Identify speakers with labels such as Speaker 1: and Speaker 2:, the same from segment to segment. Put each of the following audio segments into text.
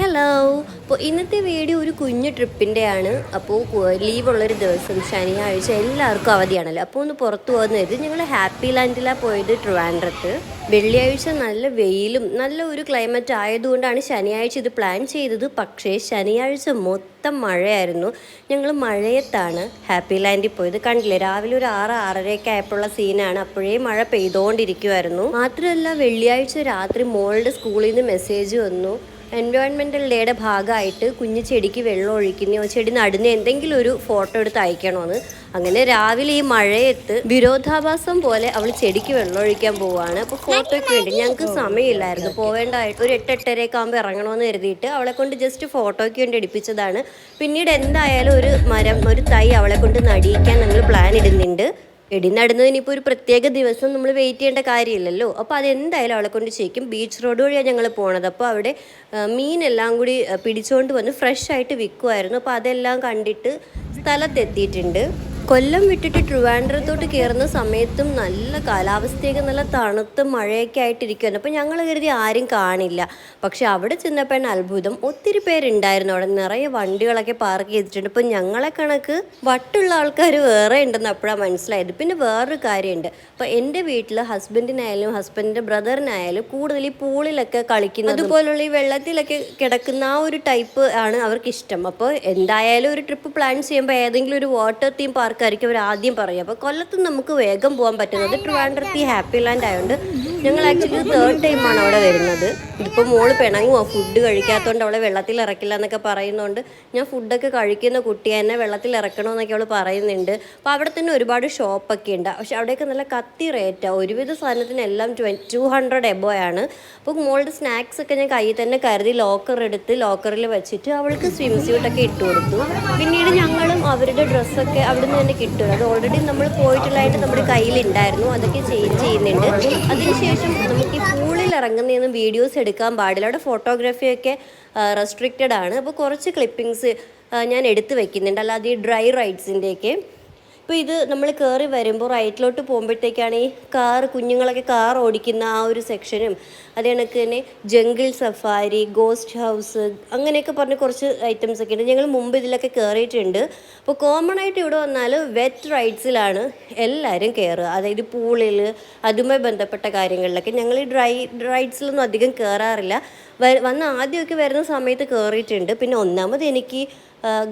Speaker 1: Hello അപ്പോൾ ഇന്നത്തെ video ഒരു കുഞ്ഞു ട്രിപ്പിന്റെയാണ് അപ്പോൾ ലീവുള്ളൊരു ദിവസം ശനിയാഴ്ച എല്ലാവർക്കും അവധിയാണല്ലോ. അപ്പോൾ ഒന്ന് പുറത്തു പോകുന്നത് ഞങ്ങൾ ഹാപ്പി ലാൻഡിലാണ് പോയത് ട്രിവാൻഡ്രത്ത്. വെള്ളിയാഴ്ച നല്ല വെയിലും നല്ല ഒരു ക്ലൈമറ്റ് ആയതുകൊണ്ടാണ് ശനിയാഴ്ച ഇത് പ്ലാൻ ചെയ്തത്. പക്ഷേ ശനിയാഴ്ച മൊത്തം മഴയായിരുന്നു. ഞങ്ങൾ മഴയത്താണ് ഹാപ്പി ലാൻഡിൽ പോയത്. കണ്ടില്ലേ രാവിലെ ഒരു ആറ് ആറരയൊക്കെ ആയപ്പോഴുള്ള സീനാണ്. അപ്പോഴേ മഴ പെയ്തുകൊണ്ടിരിക്കുമായിരുന്നു മാത്രമല്ല വെള്ളിയാഴ്ച രാത്രി മോളുടെ സ്കൂളിൽ നിന്ന് മെസ്സേജ് വന്നു. എൻവയോൺമെന്റൽ ഡേയുടെ ഭാഗമായിട്ട് കുഞ്ഞു ചെടിക്ക് വെള്ളം ഒഴിക്കുന്നോ. ചെടി നടുന്ന എന്തെങ്കിലും ഒരു ഫോട്ടോ എടുത്ത് അയക്കണമെന്ന് അങ്ങനെ രാവിലെ ഈ മഴയത്ത് വിരോധാഭാസം പോലെ അവൾ ചെടിക്ക് വെള്ളം ഒഴിക്കാൻ പോവാണ്. അപ്പോൾ ഫോട്ടോയ്ക്ക് വേണ്ടി ഞങ്ങൾക്ക് സമയമില്ലായിരുന്നു. പോവേണ്ടതായിട്ട് ഒരു എട്ട് എട്ടരയൊക്കെ ആകുമ്പോൾ ഇറങ്ങണമെന്ന് കരുതിയിട്ട് അവളെ കൊണ്ട് ജസ്റ്റ് ഫോട്ടോയ്ക്ക് വേണ്ടി എടുപ്പിച്ചതാണ്. പിന്നീട് എന്തായാലും ഒരു മരം ഒരു തൈ അവളെ കൊണ്ട് നടിയിക്കാൻ ഞങ്ങൾ പ്ലാൻ ഇടുന്നുണ്ട്. എടി നടുന്നതിന് ഇപ്പോൾ ഒരു പ്രത്യേക ദിവസം നമ്മൾ വെയിറ്റ് ചെയ്യേണ്ട കാര്യമില്ലല്ലോ. അപ്പോൾ അതെന്തായാലും അവളെ കൊണ്ട് ചെയ്യിക്കും. ബീച്ച് റോഡ് വഴിയാണ് ഞങ്ങൾ പോണത്. അപ്പോൾ അവിടെ മീനെല്ലാം കൂടി പിടിച്ചുകൊണ്ട് വന്ന് ഫ്രഷ് ആയിട്ട് വിൽക്കുമായിരുന്നു അപ്പോൾ അതെല്ലാം കണ്ടിട്ട് സ്ഥലത്തെത്തിയിട്ടുണ്ട്. കൊല്ലം വിട്ടിട്ട് ട്രിവാൻഡ്രത്തോട്ട് കയറുന്ന സമയത്തും നല്ല കാലാവസ്ഥയൊക്കെ നല്ല തണുത്ത് മഴയൊക്കെ ആയിട്ടിരിക്കുമായിരുന്നു അപ്പോൾ ഞങ്ങൾ കരുതി ആരും കാണില്ല. പക്ഷെ അവിടെ ചെന്നപ്പോൾ അത്ഭുതം. ഒത്തിരി പേരുണ്ടായിരുന്നു അവിടെ. നിറയെ വണ്ടികളൊക്കെ പാർക്ക് ചെയ്തിട്ടുണ്ട്. ഇപ്പം ഞങ്ങളെ കണക്ക് വട്ടുള്ള ആൾക്കാർ വേറെ ഉണ്ടെന്ന് അപ്പോഴാണ് മനസ്സിലായത്. പിന്നെ വേറൊരു കാര്യമുണ്ട്. അപ്പോൾ എന്റെ വീട്ടിൽ ഹസ്ബൻഡിനായാലും ഹസ്ബൻഡിന്റെ ബ്രദറിനായാലും കൂടുതൽ ഈ പൂളിലൊക്കെ കളിക്കുന്നത് അതുപോലുള്ള ഈ വെള്ളത്തിലൊക്കെ കിടക്കുന്ന ആ ഒരു ടൈപ്പ് ആണ് അവർക്ക് ഇഷ്ടം അപ്പോൾ എന്തായാലും ഒരു ട്രിപ്പ് പ്ലാൻ ചെയ്യുമ്പോൾ ഏതെങ്കിലും ഒരു വാട്ടർ തീം പാർക്കായിരിക്കും അവർ ആദ്യം പറയും. അപ്പോൾ കൊല്ലത്ത് നമുക്ക് വേഗം പോകാൻ പറ്റുന്നത് ട്രിവാൻഡ്രത്ത് ഈ ഹാപ്പി ലാൻഡ് ആയതുകൊണ്ട് ഞങ്ങൾ ആക്ച്വലി തേർഡ് ആണ് അവിടെ വരുന്നത്. ഇതിപ്പോൾ മോൾ പിണങ്ങുമോ ഫുഡ് കഴിക്കാത്തതുകൊണ്ട് അവളെ വെള്ളത്തിൽ ഇറക്കില്ല എന്നൊക്കെ പറയുന്നതുകൊണ്ട് ഞാൻ ഫുഡൊക്കെ കഴിക്കുന്ന കുട്ടിയെ എന്നെ വെള്ളത്തിൽ ഇറക്കണമെന്നൊക്കെ അവൾ പറയുന്നുണ്ട്. അപ്പോൾ അവിടെ തന്നെ ഒരുപാട് ഷോപ്പൊക്കെ ഉണ്ട്. പക്ഷെ അവിടെയൊക്കെ നല്ല കത്തി റേറ്റാണ് ഒരുവിധ സാധനത്തിനെല്ലാം ട്വൻ ടു ഹൺഡ്രഡ് എബോ ആണ്. അപ്പോൾ മോളുടെ സ്നാക്സ് ഒക്കെ ഞാൻ കയ്യിൽ തന്നെ കരുതി ലോക്കർ എടുത്ത് ലോക്കറിൽ വെച്ചിട്ട് അവൾക്ക് സ്വിം സ്യൂട്ടൊക്കെ ഇട്ട് കൊടുത്തു. പിന്നീട് ഞങ്ങളും അവരുടെ ഡ്രസ്സൊക്കെ അവിടെ നിന്ന് തന്നെ കിട്ടും. അത് ഓൾറെഡി നമ്മൾ പോയിട്ടുള്ളതായിട്ട് നമ്മുടെ കയ്യിലുണ്ടായിരുന്നു. അതൊക്കെ ചേഞ്ച് ചെയ്യുന്നുണ്ട്. അതിനുശേഷം നമുക്ക് ഈ പൂളിൽ ഇറങ്ങുന്നതൊന്നും വീഡിയോസ് എടുക്കാൻ പാടില്ല. അവിടെ ഫോട്ടോഗ്രാഫിയൊക്കെ റെസ്ട്രിക്റ്റഡ് ആണ്. അപ്പോൾ കുറച്ച് ക്ലിപ്പിങ്സ് ഞാൻ എടുത്ത് വെക്കുന്നുണ്ട്. അല്ലാതെ ഈ ഡ്രൈ റൈഡ്സിന്റെയൊക്കെ ഇപ്പോൾ ഇത് നമ്മൾ കയറി വരുമ്പോൾ റൈറ്റിലോട്ട് പോകുമ്പോഴത്തേക്കാണ് ഈ കാർ കുഞ്ഞുങ്ങളൊക്കെ കാർ ഓടിക്കുന്ന ആ ഒരു സെക്ഷനും അത് കണക്ക് തന്നെ ജംഗിൾ സഫാരി ഗോസ്റ്റ് ഹൗസ് അങ്ങനെയൊക്കെ പറഞ്ഞ് കുറച്ച് ഐറ്റംസ് ഒക്കെ ഉണ്ട്. ഞങ്ങൾ മുമ്പ് ഇതിലൊക്കെ കയറിയിട്ടുണ്ട് അപ്പോൾ കോമൺ ആയിട്ട് ഇവിടെ വന്നാൽ വെറ്റ് റൈഡ്സിലാണ് എല്ലാവരും കയറുക അതായത് പൂളിൽ അതുമായി ബന്ധപ്പെട്ട കാര്യങ്ങളിലൊക്കെ ഞങ്ങൾ ഈ ഡ്രൈ റൈഡ്സിലൊന്നും അധികം കയറാറില്ല വന്ന് ആദ്യമൊക്കെ വരുന്ന സമയത്ത് കയറിയിട്ടുണ്ട് പിന്നെ ഒന്നാമത് എനിക്ക്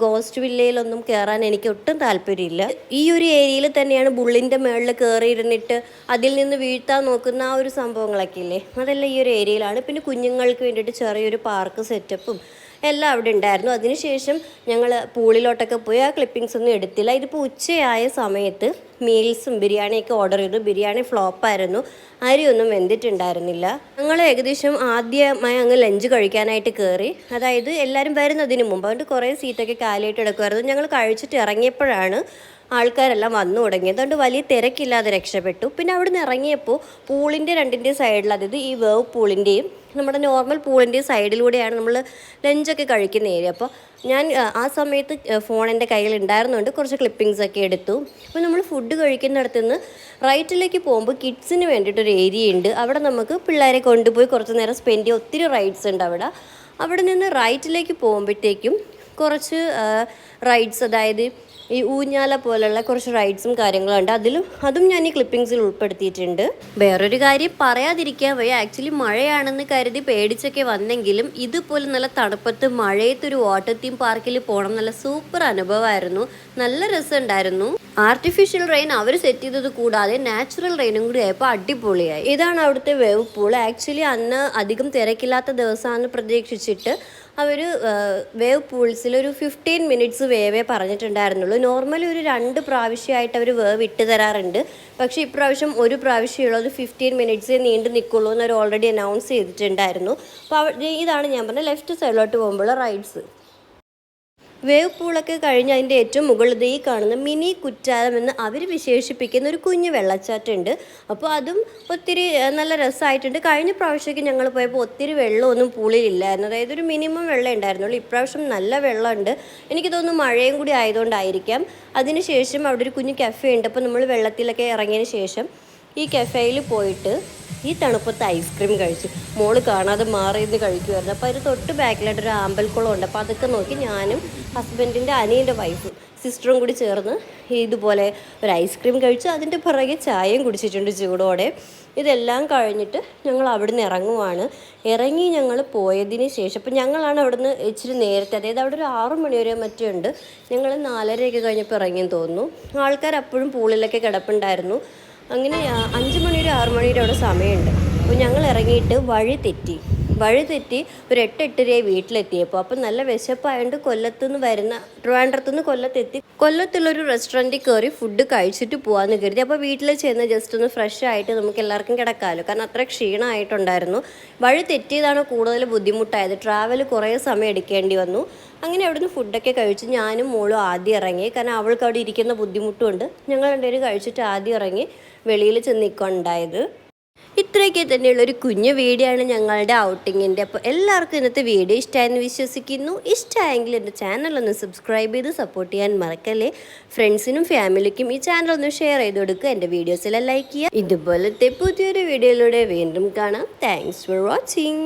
Speaker 1: ഗോസ്റ്റ് വില്ലയിലൊന്നും കയറാൻ എനിക്ക് ഒട്ടും താല്പര്യമില്ല. ഈ ഒരു ഏരിയയിൽ തന്നെയാണ് ബുള്ളിന്റെ മേളിൽ കയറിയിരുന്നിട്ട് അതിൽ നിന്ന് വീഴ്ത്താൻ നോക്കുന്ന ആ ഒരു സംഭവങ്ങളൊക്കെ ഇല്ലേ? അതെല്ലാം ഈ ഒരു ഏരിയയിലാണ്. പിന്നെ കുഞ്ഞുങ്ങൾക്ക് വേണ്ടിയിട്ട് ചെറിയൊരു പാർക്ക് സെറ്റപ്പും എല്ലാം അവിടെ ഉണ്ടായിരുന്നു. അതിനുശേഷം ഞങ്ങൾ പൂളിലോട്ടൊക്കെ പോയി ആ ക്ലിപ്പിങ്സ് ഒന്നും എടുത്തില്ല. ഇതിപ്പോൾ ഉച്ചയായ സമയത്ത് മീൽസും ബിരിയാണിയൊക്കെ ഓർഡർ ചെയ്തു. ബിരിയാണി ഫ്ലോപ്പായിരുന്നു അരിയൊന്നും വെന്തിട്ടുണ്ടായിരുന്നില്ല. ഞങ്ങൾ ഏകദേശം ആദ്യമായി അങ്ങ് ലഞ്ച് കഴിക്കാനായിട്ട് കയറി അതായത് എല്ലാവരും വരുന്നതിന് മുമ്പ്. അതുകൊണ്ട് കുറേ സീറ്റൊക്കെ കാലിയായിട്ട് എടുക്കുമായിരുന്നു ഞങ്ങൾ കഴിച്ചിട്ട് ഇറങ്ങിയപ്പോഴാണ് ആൾക്കാരെല്ലാം വന്നു തുടങ്ങി. അതുകൊണ്ട് വലിയ തിരക്കില്ലാതെ രക്ഷപ്പെട്ടു. പിന്നെ അവിടെ നിന്ന് ഇറങ്ങിയപ്പോൾ പൂളിന്റെ രണ്ടിന്റെ സൈഡിൽ അതായത് ഈ വേവ് പൂളിന്റെയും നമ്മുടെ നോർമൽ പൂളിന്റെ സൈഡിലൂടെയാണ് നമ്മൾ ലഞ്ചൊക്കെ കഴിക്കുന്ന ഏരിയ അപ്പോൾ ഞാൻ ആ, സമയത്ത് ഫോൺ എന്റെ കയ്യിൽ ഉണ്ടായിരുന്നുണ്ട് കുറച്ച് ക്ലിപ്പിങ്സ് ഒക്കെ എടുത്തു. അപ്പോൾ നമ്മൾ ഫുഡ് കഴിക്കുന്നിടത്ത് നിന്ന് റൈറ്റിലേക്ക് പോകുമ്പോൾ കിഡ്സിന് വേണ്ടിയിട്ടൊരു ഏരിയ ഉണ്ട്. അവിടെ നമുക്ക് പിള്ളേരെ കൊണ്ടുപോയി കുറച്ച് നേരം സ്പെൻഡ് ചെയ്യാൻ ഒത്തിരി റൈഡ്സ് ഉണ്ട് അവിടെ. അവിടെ നിന്ന് റൈറ്റിലേക്ക് പോകുമ്പോഴത്തേക്കും കുറച്ച് റൈഡ്സ് അതായത് ഈ ഊഞ്ഞാല പോലുള്ള കുറച്ച് റൈഡ്സും കാര്യങ്ങളും ഉണ്ട് അതിലും അതും ഞാൻ ഈ ക്ലിപ്പിങ്സിൽ ഉൾപ്പെടുത്തിയിട്ടുണ്ട്. വേറൊരു കാര്യം പറയാതിരിക്കാൻ വയ്യ. ആക്ച്വലി മഴയാണെന്ന് കരുതി പേടിച്ചൊക്കെ വന്നെങ്കിലും ഇതുപോലെ നല്ല തണുപ്പത്ത് മഴയത്തൊരു വാട്ടർ തീം പാർക്കിൽ പോകണം നല്ല സൂപ്പർ അനുഭവമായിരുന്നു. നല്ല രസമുണ്ടായിരുന്നു. ആർട്ടിഫിഷ്യൽ റെയിൻ അവർ സെറ്റ് ചെയ്തത് കൂടാതെ നാച്ചുറൽ റെയിനും കൂടി ആയപ്പോൾ അടിപൊളിയായി. ഇതാണ് അവിടുത്തെ വേവ് പൂൾ ആക്ച്വലി അന്ന് അധികം തിരക്കില്ലാത്ത ദിവസമാണെന്ന് പ്രതീക്ഷിച്ചിട്ട് അവർ വേവ് പൂൾസിൽ ഒരു ഫിഫ്റ്റീൻ മിനിറ്റ്സ് വേവേ പറഞ്ഞിട്ടുണ്ടായിരുന്നുള്ളൂ. നോർമലി ഒരു രണ്ട് പ്രാവശ്യമായിട്ട് അവർ വേവ് ഇട്ട് തരാറുണ്ട്. പക്ഷേ ഇപ്രാവശ്യം ഒരു പ്രാവശ്യമുള്ളത് ഫിഫ്റ്റീൻ മിനിറ്റ്സേ നീണ്ടു നിൽക്കുള്ളൂ എന്ന് അവർ ഓൾറെഡി അനൗൺസ് ചെയ്തിട്ടുണ്ടായിരുന്നു അപ്പോൾ ഇതാണ് ഞാൻ പറഞ്ഞ ലെഫ്റ്റ് സൈഡിലോട്ട് പോകുമ്പോൾ റൈഡ്സ് വേവ് പൂളൊക്കെ കഴിഞ്ഞ് അതിന്റെ ഏറ്റവും മുകളിൽ ഈ കാണുന്ന മിനി കുറ്റാലം എന്ന് അവർ വിശേഷിപ്പിക്കുന്ന ഒരു കുഞ്ഞു വെള്ളച്ചാട്ടമുണ്ട് അപ്പോൾ അതും ഒത്തിരി നല്ല രസമായിട്ടുണ്ട്. കഴിഞ്ഞ പ്രാവശ്യമൊക്കെ ഞങ്ങൾ പോയപ്പോൾ ഒത്തിരി വെള്ളമൊന്നും പൂളിലില്ലായിരുന്നു. അതായത് ഒരു മിനിമം വെള്ളം ഉണ്ടായിരുന്നുള്ളൂ. ഇപ്രാവശ്യം നല്ല വെള്ളമുണ്ട്. എനിക്ക് തോന്നുന്നു മഴയും കൂടി ആയതുകൊണ്ടായിരിക്കാം. അതിനുശേഷം അവിടെ ഒരു കുഞ്ഞു കഫേ ഉണ്ട്. അപ്പോൾ നമ്മൾ വെള്ളത്തിലൊക്കെ ഇറങ്ങിയതിന് ശേഷം ഈ കഫേയിൽ പോയിട്ട് ഈ തണുപ്പത്ത് ഐസ്ക്രീം കഴിച്ചു. മോൾ കാണാതെ മാറി നിന്ന് കഴിക്കുമായിരുന്നു അപ്പോൾ അതിന് തൊട്ട് ബാക്കിലായിട്ട് ഒരു ആമ്പൽക്കുളം ഉണ്ട് അപ്പോൾ അതൊക്കെ നോക്കി ഞാനും ഹസ്ബൻഡിന്റെ അനിയന്റെ വൈഫും സിസ്റ്ററും കൂടി ചേർന്ന് ഇതുപോലെ ഒരു ഐസ്ക്രീം കഴിച്ച് അതിന്റെ പുറകെ ചായയും കുടിച്ചിട്ടുണ്ട് ചൂടോടെ. ഇതെല്ലാം കഴിഞ്ഞിട്ട് ഞങ്ങൾ അവിടുന്ന് ഇറങ്ങുവാണ്. ഇറങ്ങി ഞങ്ങൾ പോയതിന് ശേഷം ഇപ്പം ഞങ്ങളാണ് അവിടുന്ന് ഇച്ചിരി നേരത്തെ അതായത് അവിടെ ഒരു ആറു മണി വരെ മറ്റേ ഉണ്ട്. ഞങ്ങൾ നാലരയൊക്കെ കഴിഞ്ഞപ്പോൾ ഇറങ്ങിയെന്ന് തോന്നുന്നു. ആൾക്കാർ അപ്പോഴും പൂളിലൊക്കെ കിടപ്പുണ്ടായിരുന്നു. അങ്ങനെ അഞ്ച് മണി ഒരു ആറ് മണിയുടെ അവിടെ സമയമുണ്ട്. അപ്പോൾ ഞങ്ങൾ ഇറങ്ങിയിട്ട് വഴി തെറ്റി. വഴി തെറ്റി ഒരു എട്ട് എട്ടരയായി വീട്ടിലെത്തിയപ്പോൾ. അപ്പം നല്ല വിശപ്പായതുകൊണ്ട് കൊല്ലത്തുനിന്ന് വരുന്ന ട്രിവാൻഡ്രത്തുനിന്ന് കൊല്ലത്തെത്തി. കൊല്ലത്തുള്ളൊരു റെസ്റ്റോറന്റിൽ കയറി ഫുഡ് കഴിച്ചിട്ട് പോകാമെന്ന് കരുതി. അപ്പോൾ വീട്ടിൽ ചെന്ന് ജസ്റ്റ് ഒന്ന് ഫ്രഷ് ആയിട്ട് നമുക്ക് എല്ലാവർക്കും കിടക്കാമല്ലോ. കാരണം അത്ര ക്ഷീണമായിട്ടുണ്ടായിരുന്നു. വഴി തെറ്റിയതാണ് കൂടുതൽ ബുദ്ധിമുട്ടായത്. ട്രാവൽ കുറേ സമയം എടുക്കേണ്ടി വന്നു. അങ്ങനെ അവിടുന്ന് ഫുഡൊക്കെ കഴിച്ച് ഞാനും മോളും ആദ്യം ഇറങ്ങി. കാരണം അവൾക്ക് അവിടെ ഇരിക്കുന്ന ബുദ്ധിമുട്ടുമുണ്ട് ഞങ്ങൾ രണ്ടുപേരും കഴിച്ചിട്ട് ആദ്യം ഇറങ്ങി വെളിയിൽ ചെന്ന് നിൽക്കുന്നുണ്ടായത് ഇത്രയൊക്കെ തന്നെയുള്ള ഒരു കുഞ്ഞു വീഡിയോ ആണ് ഞങ്ങളുടെ ഔട്ടിങ്ങിന്റെ. അപ്പോൾ എല്ലാവർക്കും ഇന്നത്തെ വീഡിയോ ഇഷ്ടമായെന്ന് വിശ്വസിക്കുന്നു. ഇഷ്ടമായെങ്കിൽ എന്റെ ചാനൽ ഒന്ന് സബ്സ്ക്രൈബ് ചെയ്ത് സപ്പോർട്ട് ചെയ്യാൻ മറക്കല്ലേ. ഫ്രണ്ട്സിനും ഫാമിലിക്കും ഈ ചാനൽ ഒന്ന് ഷെയർ ചെയ്ത് കൊടുക്കുക. എന്റെ വീഡിയോസെല്ലാം ലൈക്ക് ചെയ്യുക. ഇതുപോലത്തെ പുതിയൊരു വീഡിയോയിലൂടെ വീണ്ടും കാണാം. Thanks for watching